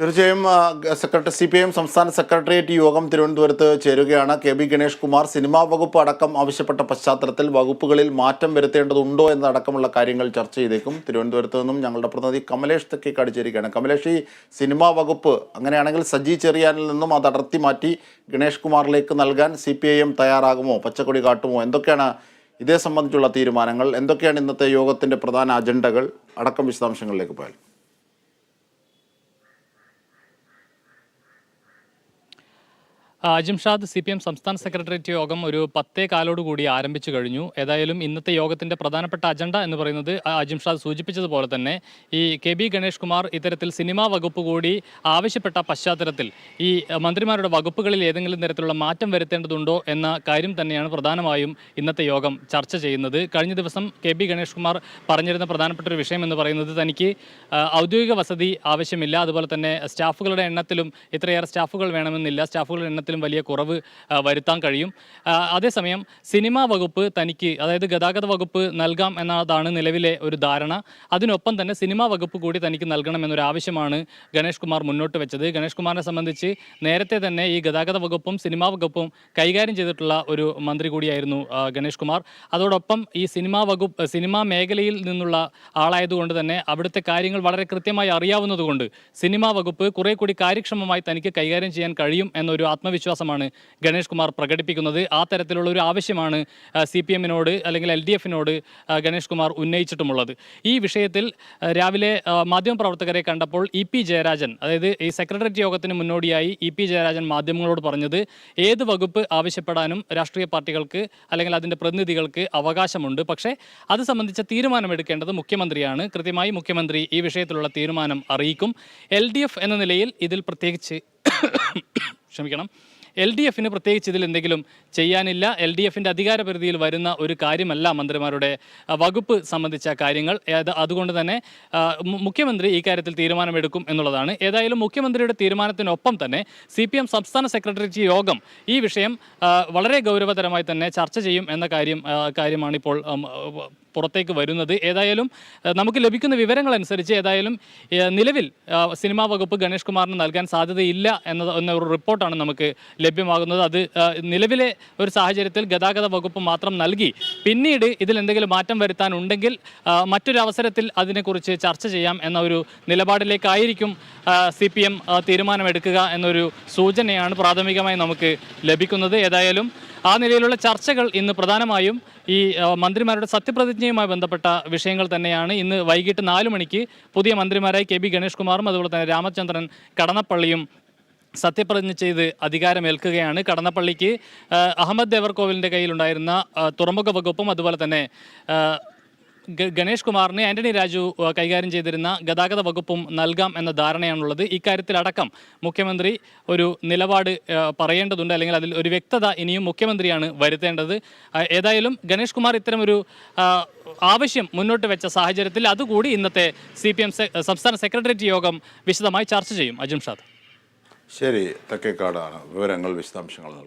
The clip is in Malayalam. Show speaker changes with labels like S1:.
S1: തീർച്ചയായും secretary C P I M സംസ്ഥാന സെക്രട്ടേറിയറ്റ് യോഗം തിരുവനന്തപുരത്ത് ചേരുകയാണ്. K B Ganesh Kumar cinema വകുപ്പ് അടക്കം ആവശ്യപ്പെട്ട പശ്ചാത്തലത്തിൽ വകുപ്പുകളിൽ മാറ്റം വരുത്തേണ്ടതുണ്ടോ എന്നതടക്കമുള്ള കാര്യങ്ങൾ ചർച്ച ചെയ്തേക്കും. തിരുവനന്തപുരത്ത് നിന്നും ഞങ്ങളുടെ പ്രതിനിധി കമലേഷ് തെക്കേക്കാട് ചേരുകയാണ് കമലേഷ് ഈ സിനിമാ വകുപ്പ് അങ്ങനെയാണെങ്കിൽ സജി ചെറിയാനിൽ നിന്നും അത് അടർത്തി മാറ്റി ഗണേഷ് കുമാറിലേക്ക് നൽകാൻ സി പി ഐ എം തയ്യാറാകുമോ? പച്ചക്കൊടി കാട്ടുമോ? എന്തൊക്കെയാണ് ഇതേ സംബന്ധിച്ചുള്ള തീരുമാനങ്ങൾ? എന്തൊക്കെയാണ് ഇന്നത്തെ യോഗത്തിന്റെ പ്രധാന അജണ്ടകൾ? അടക്കം വിശദാംശങ്ങളിലേക്ക് പോയാൽ
S2: അജിംഷാദ് സി പി എം സംസ്ഥാന സെക്രട്ടേറിയറ്റ് യോഗം ഒരു പത്തേ കാലോടുകൂടി ആരംഭിച്ചു കഴിഞ്ഞു. ഏതായാലും ഇന്നത്തെ യോഗത്തിന്റെ പ്രധാനപ്പെട്ട അജണ്ട എന്ന് പറയുന്നത് അജിംഷാദ് സൂചിപ്പിച്ചതുപോലെ തന്നെ ഈ കെ ബി ഗണേഷ് കുമാർ ഇത്തരത്തിൽ സിനിമാ വകുപ്പ് കൂടി ആവശ്യപ്പെട്ട പശ്ചാത്തലത്തിൽ ഈ മന്ത്രിമാരുടെ വകുപ്പുകളിൽ ഏതെങ്കിലും തരത്തിലുള്ള മാറ്റം വരുത്തേണ്ടതുണ്ടോ എന്ന കാര്യം തന്നെയാണ് പ്രധാനമായും ഇന്നത്തെ യോഗം ചർച്ച ചെയ്യുന്നത്. കഴിഞ്ഞ ദിവസം കെ ബി ഗണേഷ് കുമാർ പറഞ്ഞിരുന്ന പ്രധാനപ്പെട്ട ഒരു വിഷയം എന്ന് പറയുന്നത് തനിക്ക് ഔദ്യോഗിക വസതി ആവശ്യമില്ല. അതുപോലെ തന്നെ സ്റ്റാഫുകളുടെ എണ്ണത്തിലും ഇത്രയേറെ സ്റ്റാഫുകൾ വേണമെന്നില്ല. സ്റ്റാഫുകളുടെ എണ്ണത്തിലും വലിയ കുറവ് വരുത്താൻ കഴിയും. അതേസമയം സിനിമാ വകുപ്പ് തനിക്ക് അതായത് ഗതാഗത വകുപ്പ് നൽകാം എന്നതാണ് നിലവിലെ ഒരു ധാരണ. അതിനൊപ്പം തന്നെ സിനിമാ വകുപ്പ് കൂടി തനിക്ക് നൽകണം എന്നൊരു ആവശ്യമാണ് ഗണേഷ് കുമാർ മുന്നോട്ട് വെച്ചത്. ഗണേഷ് കുമാറിനെ സംബന്ധിച്ച് നേരത്തെ തന്നെ ഈ ഗതാഗത വകുപ്പും സിനിമാ വകുപ്പും കൈകാര്യം ചെയ്തിട്ടുള്ള ഒരു മന്ത്രി കൂടിയായിരുന്നു ഗണേഷ് കുമാർ. അതോടൊപ്പം ഈ സിനിമാ വകുപ്പ് സിനിമാ മേഖലയിൽ നിന്നുള്ള ആളായതുകൊണ്ട് തന്നെ അവിടുത്തെ കാര്യങ്ങൾ വളരെ കൃത്യമായി അറിയാവുന്നതുകൊണ്ട് സിനിമാ വകുപ്പ് കുറെ കൂടി കാര്യക്ഷമമായി തനിക്ക് കൈകാര്യം ചെയ്യാൻ കഴിയും എന്നൊരു ആത്മവിശ്വാസമാണ് ഗണേഷ് കുമാർ പ്രകടിപ്പിക്കുന്നത്. ആ തരത്തിലുള്ള ഒരു ആവശ്യമാണ് സി പി എമ്മിനോട് അല്ലെങ്കിൽ എൽ ഡി എഫിനോട് ഗണേഷ് കുമാർ ഉന്നയിച്ചിട്ടുമുള്ളത്. ഈ വിഷയത്തിൽ രാവിലെ മാധ്യമപ്രവർത്തകരെ കണ്ടപ്പോൾ ഇ പി ജയരാജൻ അതായത് ഈ സെക്രട്ടേറിയറ്റ് യോഗത്തിന് മുന്നോടിയായി ഇ പി ജയരാജൻ മാധ്യമങ്ങളോട് പറഞ്ഞത് ഏത് വകുപ്പ് ആവശ്യപ്പെടാനും രാഷ്ട്രീയ പാർട്ടികൾക്ക് അല്ലെങ്കിൽ അതിന്റെ പ്രതിനിധികൾക്ക് അവകാശമുണ്ട്. പക്ഷേ അത് സംബന്ധിച്ച തീരുമാനമെടുക്കേണ്ടത് മുഖ്യമന്ത്രിയാണ്. കൃത്യമായി മുഖ്യമന്ത്രി ഈ വിഷയത്തിലുള്ള തീരുമാനം അറിയിക്കും. എൽ എന്ന നിലയിൽ ഇതിൽ പ്രത്യേകിച്ച് ക്ഷമിക്കണം. എൽ ഡി എഫിന് പ്രത്യേകിച്ച് ഇതിൽ എന്തെങ്കിലും ചെയ്യാനില്ല. എൽ ഡി എഫിന്റെ അധികാരപരിധിയിൽ വരുന്ന ഒരു കാര്യമല്ല മന്ത്രിമാരുടെ വകുപ്പ് സംബന്ധിച്ച കാര്യങ്ങൾ. അതുകൊണ്ട് തന്നെ മുഖ്യമന്ത്രി ഈ കാര്യത്തിൽ തീരുമാനമെടുക്കും എന്നുള്ളതാണ്. ഏതായാലും മുഖ്യമന്ത്രിയുടെ തീരുമാനത്തിനൊപ്പം തന്നെ സി പി എം സംസ്ഥാന സെക്രട്ടറിയേറ്റ് യോഗം ഈ വിഷയം വളരെ ഗൗരവതരമായി തന്നെ ചർച്ച ചെയ്യും എന്ന കാര്യം കാര്യമാണ് ഇപ്പോൾ പുറത്തേക്ക് വരുന്നത്. ഏതായാലും നമുക്ക് ലഭിക്കുന്ന വിവരങ്ങൾ അനുസരിച്ച് ഏതായാലും നിലവിൽ സിനിമാ വകുപ്പ് ഗണേഷ് കുമാറിന് നൽകാൻ സാധ്യതയില്ല എന്ന ഒരു റിപ്പോർട്ടാണ് നമുക്ക് ലഭ്യമാകുന്നത്. അത് നിലവിലെ ഒരു സാഹചര്യത്തിൽ ഗതാഗത വകുപ്പ് മാത്രം നൽകി. പിന്നീട് ഇതിൽ എന്തെങ്കിലും മാറ്റം വരുത്താനുണ്ടെങ്കിൽ മറ്റൊരു അവസരത്തിൽ അതിനെക്കുറിച്ച് ചർച്ച ചെയ്യാം എന്ന ഒരു നിലപാടിലേക്കായിരിക്കും സി പി എം തീരുമാനമെടുക്കുക എന്നൊരു സൂചനയാണ് പ്രാഥമികമായി നമുക്ക് ലഭിക്കുന്നത്. ഏതായാലും ആ നിലയിലുള്ള ചർച്ചകൾ ഇന്ന് പ്രധാനമായും ഈ മന്ത്രിമാരുടെ സത്യപ്രതിജ്ഞയുമായി ബന്ധപ്പെട്ട വിഷയങ്ങൾ തന്നെയാണ്. ഇന്ന് വൈകിട്ട് നാല് മണിക്ക് പുതിയ മന്ത്രിമാരായി കെ ബി ഗണേഷ് കുമാറും അതുപോലെ തന്നെ രാമചന്ദ്രൻ കടന്നപ്പള്ളിയും സത്യപ്രതിജ്ഞ ചെയ്ത് അധികാരമേൽക്കുകയാണ്. കടന്നപ്പള്ളിക്ക് അഹമ്മദ് ദേവർകോവിലിന്റെ കയ്യിലുണ്ടായിരുന്ന തുറമുഖ വകുപ്പും അതുപോലെ തന്നെ ഗണേഷ് കുമാറിന് ആന്റണി രാജു കൈകാര്യം ചെയ്തിരുന്ന ഗതാഗത വകുപ്പും നൽകാം എന്ന ധാരണയാണുള്ളത്. ഇക്കാര്യത്തിലടക്കം മുഖ്യമന്ത്രി ഒരു നിലപാട് പറയേണ്ടതുണ്ട്. അല്ലെങ്കിൽ അതിൽ ഒരു വ്യക്തത ഇനിയും മുഖ്യമന്ത്രിയാണ് വരുത്തേണ്ടത്. ഏതായാലും ഗണേഷ് കുമാർ ഇത്തരമൊരു ആവശ്യം മുന്നോട്ട് വെച്ച സാഹചര്യത്തിൽ അതുകൂടി ഇന്നത്തെ സി പി എം സംസ്ഥാന സെക്രട്ടേറിയറ്റ് യോഗം വിശദമായി ചർച്ച ചെയ്യും. അജിംഷാദ്
S1: ശരി. തെക്കേക്കാടാണ് വിവരങ്ങൾ വിശദാംശങ്ങൾ നൽകി.